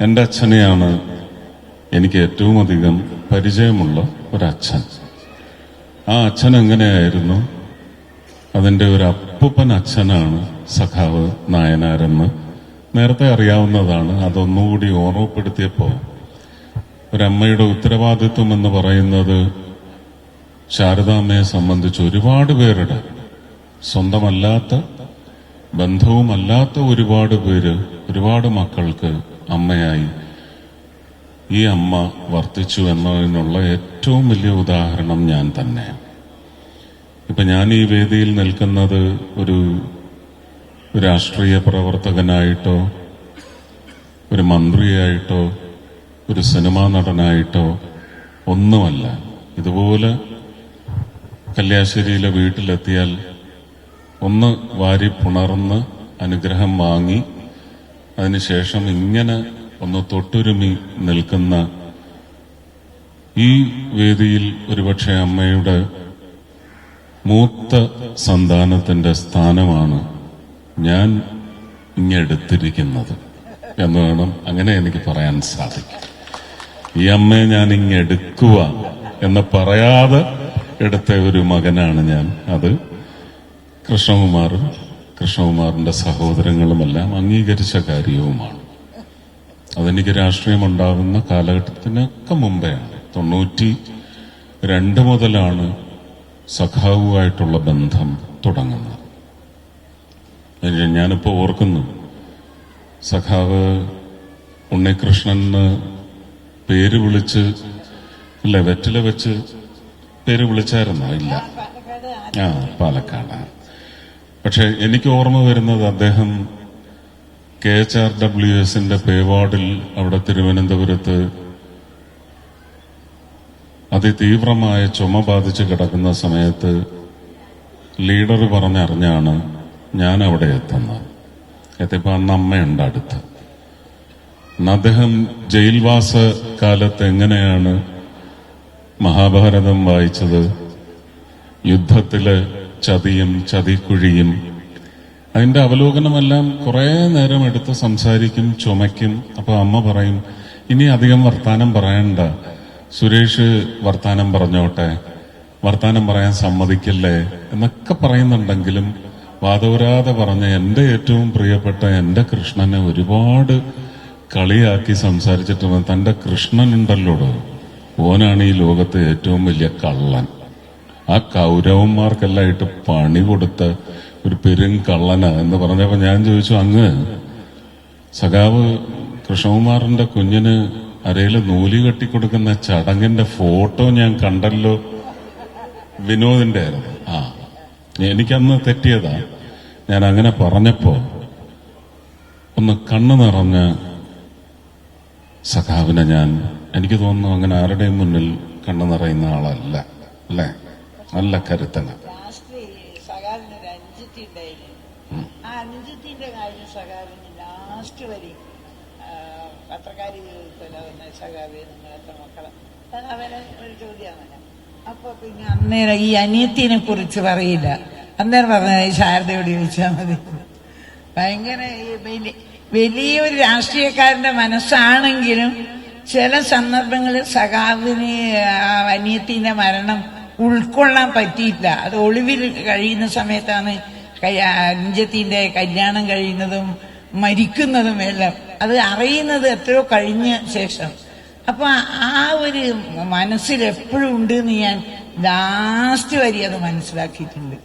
എന്റെ അച്ഛനെയാണ് എനിക്ക് ഏറ്റവും അധികം പരിചയമുള്ള ഒരച്ഛൻ. ആ അച്ഛൻ എങ്ങനെയായിരുന്നു? അതിന്റെ ഒരു അപ്പൂപ്പൻ അച്ഛനാണ് സഖാവ് നായനാരെന്ന് നേരത്തെ അറിയാവുന്നതാണ്. അതൊന്നുകൂടി ഓർമ്മപ്പെടുത്തിയപ്പോൾ ഒരമ്മയുടെ ഉത്തരവാദിത്വം എന്ന് പറയുന്നത് ശാരദാമ്മയെ സംബന്ധിച്ച് ഒരുപാട് പേരുടെ സ്വന്തമല്ലാത്ത ബന്ധവുമല്ലാത്ത ഒരുപാട് പേര് ഒരുപാട് മക്കൾക്ക് അമ്മയായി. ഈ അമ്മ വർത്തിച്ചു എന്നതിനുള്ള ഏറ്റവും വലിയ ഉദാഹരണം ഞാൻ തന്നെ. ഇപ്പൊ ഞാൻ ഈ വേദിയിൽ നിൽക്കുന്നത് ഒരു രാഷ്ട്രീയ പ്രവർത്തകനായിട്ടോ ഒരു മന്ത്രിയായിട്ടോ ഒരു സിനിമാ നടനായിട്ടോ ഒന്നുമല്ല. ഇതുപോലെ കല്യാശ്ശേരിയിലെ വീട്ടിലെത്തിയാൽ ഒന്ന് വാരി പുണർന്ന് അനുഗ്രഹം വാങ്ങി അതിനുശേഷം ഇങ്ങനെ ഒന്ന് തൊട്ടുരുമി നിൽക്കുന്ന ഈ വേദിയിൽ ഒരുപക്ഷെ അമ്മയുടെ മൂത്ത സന്താനത്തിന്റെ സ്ഥാനമാണ് ഞാൻ ഇങ്ങെടുത്തിരിക്കുന്നത് എന്ന് വേണം അങ്ങനെ എനിക്ക് പറയാൻ സാധിക്കും. ഈ അമ്മയെ ഞാൻ ഇങ്ങെടുക്കുക എന്ന് പറയാതെ എടുത്ത ഒരു മകനാണ് ഞാൻ. അത് കൃഷ്ണകുമാറും കൃഷ്ണകുമാറിന്റെ സഹോദരങ്ങളുമെല്ലാം അംഗീകരിച്ച കാര്യവുമാണ്. അതെനിക്ക് രാഷ്ട്രീയം ഉണ്ടാകുന്ന കാലഘട്ടത്തിനൊക്കെ മുമ്പെയാണ്. തൊണ്ണൂറ്റി രണ്ട് മുതലാണ് സഖാവുമായിട്ടുള്ള ബന്ധം തുടങ്ങുന്നത്. ഞാനിപ്പോ ഓർക്കുന്നു. സഖാവ് ഉണ്ണികൃഷ്ണൻ പേര് വിളിച്ച് അല്ല വെറ്റില വെച്ച് പേര് വിളിച്ചായിരുന്നോ? ഇല്ല. ആ പാലക്കാട് പക്ഷെ എനിക്ക് ഓർമ്മ വരുന്നത് അദ്ദേഹം കെ എച്ച് ആർ ഡബ്ല്യു എസിന്റെ പേവാർഡിൽ അവിടെ തിരുവനന്തപുരത്ത് അതിതീവ്രമായ ചുമ ബാധിച്ച് കിടക്കുന്ന സമയത്ത് ലീഡർ പറഞ്ഞറിഞ്ഞാണ് ഞാൻ അവിടെ എത്തുന്നത്. എത്തിയപ്പോൾ അന്ന് അമ്മയുണ്ട് അടുത്ത്. അന്ന് അദ്ദേഹം ജയിൽവാസ കാലത്ത് എങ്ങനെയാണ് മഹാഭാരതം വായിച്ചത്? യുദ്ധത്തിൽ ചതിയും ചതിക്കുഴിയും. അതിന്റെ അവലോകനമെല്ലാം കുറേ നേരം എടുത്ത് സംസാരിക്കും ചുമയ്ക്കും. അപ്പൊ അമ്മ പറയും ഇനി അധികം വർത്താനം പറയണ്ട. സുരേഷ് വർത്താനം പറഞ്ഞോട്ടെ. വർത്താനം പറയാൻ സമ്മതിക്കില്ലേ? എന്നൊക്കെ പറയുന്നുണ്ടെങ്കിലും വാദവരാതെ പറഞ്ഞ എന്റെ ഏറ്റവും പ്രിയപ്പെട്ട എന്റെ കൃഷ്ണനെ ഒരുപാട് കളിയാക്കി സംസാരിച്ചിട്ട് തന്റെ കൃഷ്ണനുണ്ടല്ലോടോ ഓനാണ് ഈ ലോകത്തെ ഏറ്റവും വലിയ കള്ളൻ. ആ കൗരവന്മാർക്കെല്ലാം ഇട്ട് പണി കൊടുത്ത ഒരു പെരും കള്ളന എന്ന് പറഞ്ഞപ്പോ ഞാൻ ചോദിച്ചു അങ്ങ് സഖാവ് കൃഷ്ണകുമാറിന്റെ കുഞ്ഞിന് അരയിൽ നൂലി കെട്ടിക്കൊടുക്കുന്ന ചടങ്ങിന്റെ ഫോട്ടോ ഞാൻ കണ്ടല്ലോ വിനോദിന്റെ ആയിരുന്നു. ആ എനിക്കന്ന് തെറ്റിയതാ. ഞാൻ അങ്ങനെ പറഞ്ഞപ്പോ ഒന്ന് കണ്ണു നിറഞ്ഞ സഖാവിനെ ഞാൻ എനിക്ക് തോന്നുന്നു അങ്ങനെ ആരുടെയും മുന്നിൽ കണ്ണു നിറയുന്ന ആളല്ല അല്ലേ? നല്ല കരുത്തന. ഒരു അഞ്ചത്തി ഉണ്ടായിരുന്നു ആ അഞ്ചത്തിന്റെ കാര്യം സകാലിന് ലാസ്റ്റ് വരെ. പത്രക്കാരി ചോദിച്ചല്ലോ സഖാവ് നിങ്ങൾ എത്ര മക്കളെ സഖാവിനെ ഒരു ചോദ്യമാണ് അപ്പൊ പിന്നെ അന്നേരം ഈ അനിയത്തിനെ കുറിച്ച് പറയില്ല. അന്നേരം പറഞ്ഞ ഈ ശാരദയോട് ചോദിച്ചാൽ മതി. ഭയങ്കര വലിയൊരു രാഷ്ട്രീയക്കാരന്റെ മനസ്സാണെങ്കിലും ചില സന്ദർഭങ്ങളിൽ സഖാവിന് ആ അനിയത്തിന്റെ മരണം ഉൾക്കൊള്ളാൻ പറ്റിയില്ല അത് ഒളിവിൽ കഴിയുന്ന സമയത്താണ് അഞ്ചത്തിന്റെ കല്യാണം കഴിയുന്നതും മരിക്കുന്നതും എല്ലാം. അത് അറിയുന്നത് എത്രയോ കഴിഞ്ഞ ശേഷം. അപ്പൊ ആ ഒരു മനസ്സിൽ എപ്പോഴും ഉണ്ട് എന്ന് ഞാൻ ലാസ്റ്റ് വരി അത് മനസ്സിലാക്കിയിട്ടുണ്ട്.